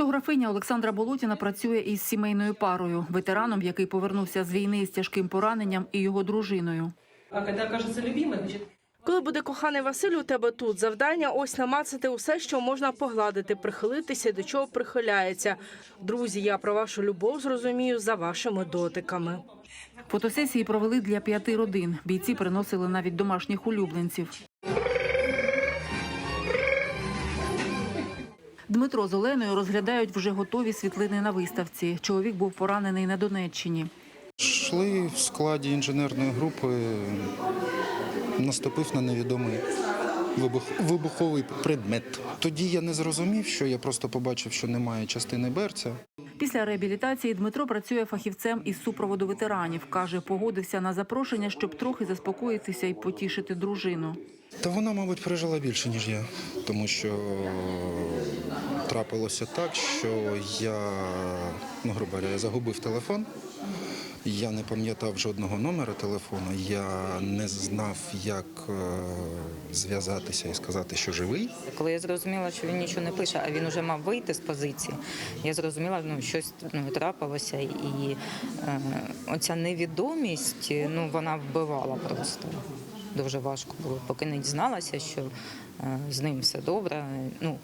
Фотографиня Олександра Болотіна працює із сімейною парою, ветераном, який повернувся з війни з тяжким пораненням, і його дружиною. А когда окажется любимый, значит, Коли буде коханий Василь у тебе тут, завдання ось намацати усе, що можна погладити, прихилитися, до чого прихиляється. Друзі, я про вашу любов зрозумію за вашими дотиками. Фотосесії провели для п'яти родин. Бійці приносили навіть домашніх улюбленців. Дмитро з Оленою розглядають вже готові світлини на виставці. Чоловік був поранений на Донеччині. Йшли в складі інженерної групи, наступив на невідомий вибух, вибуховий предмет. Тоді я не зрозумів, що я просто побачив, що немає частини берця. Після реабілітації Дмитро працює фахівцем із супроводу ветеранів. Каже, погодився на запрошення, щоб трохи заспокоїтися і потішити дружину. Та вона, мабуть, пережила більше, ніж я, тому що трапилося так, що я, ну, грубо говоря, я загубив телефон. Я не пам'ятав жодного номера телефону, я не знав, як е, зв'язатися і сказати, що живий. Коли я зрозуміла, що він нічого не пише, а він вже мав вийти з позиції, я зрозуміла, ну щось ну, трапилося, і е, оця невідомість, ну вона вбивала просто. Дуже важко було, поки не дізналася, що е, з ним все добре, ну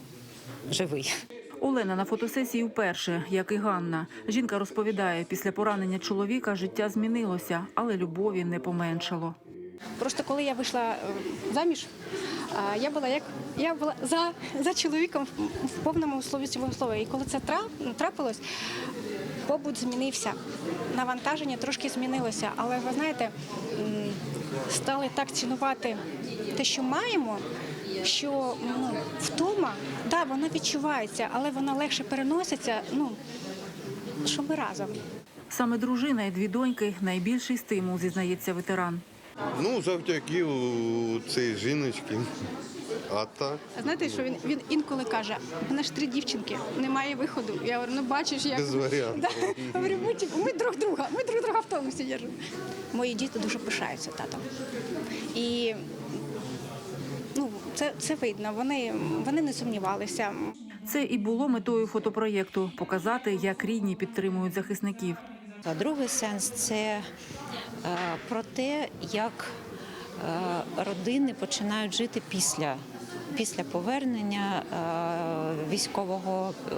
живий. Олена на фотосесії вперше, як і Ганна. Жінка розповідає, після поранення чоловіка життя змінилося, але любові не поменшало. Просто коли я вийшла е, заміж, я була як я була за, за чоловіком в повному слові цього слова. І коли це трапилось, побут змінився, навантаження трошки змінилося. Але ви знаєте, стали так цінувати те, що маємо, що ну, втома, да, вона відчувається, але вона легше переноситься. Ну, що ми разом. Саме дружина і дві доньки найбільший стимул, зізнається ветеран. Ну, завдяки цій жіночці. А так, А знаєте, що він, він інколи каже, в ж три дівчинки, немає виходу. Я говорю, ну бачиш, як без варіантів. Да. Говорю, ми, ми друг друга, ми друг друга в тонусі держимо. Мої діти дуже пишаються татом. І ну, це, це видно, вони, вони не сумнівалися. Це і було метою фотопроєкту показати, як рідні підтримують захисників. А другий сенс це про те, як е, родини починають жити після. Після повернення е, військового е,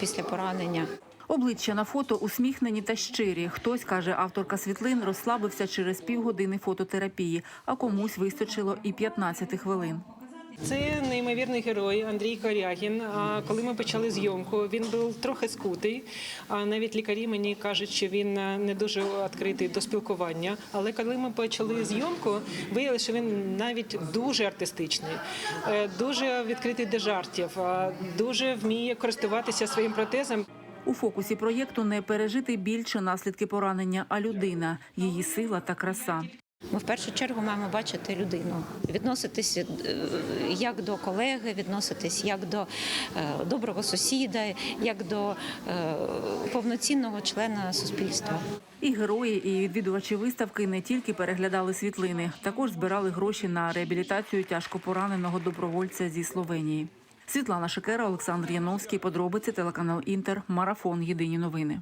після поранення. Обличчя на фото усміхнені та щирі. Хтось каже, авторка світлин розслабився через півгодини фототерапії, а комусь вистачило і 15 хвилин. Це неймовірний герой Андрій Корягін. А коли ми почали зйомку, він був трохи скутий. А навіть лікарі мені кажуть, що він е, не дуже відкритий до спілкування. Але коли ми почали зйомку, виявилося, що він навіть дуже артистичний, е, дуже відкритий до жартів, дуже вміє користуватися своїм протезом. У фокусі проєкту не пережити більше наслідки поранення, а людина, її сила та краса. Ми в першу чергу маємо бачити людину, відноситись е, як до колеги, відноситись як до е, доброго сусіда, як до е, повноцінного члена суспільства. І герої, і відвідувачі виставки не тільки переглядали світлини, також збирали гроші на реабілітацію тяжко пораненого добровольця зі Словенії. Світлана Шикера, Олександр Яновський. Подробиці телеканал Інтер. Марафон. Єдині новини.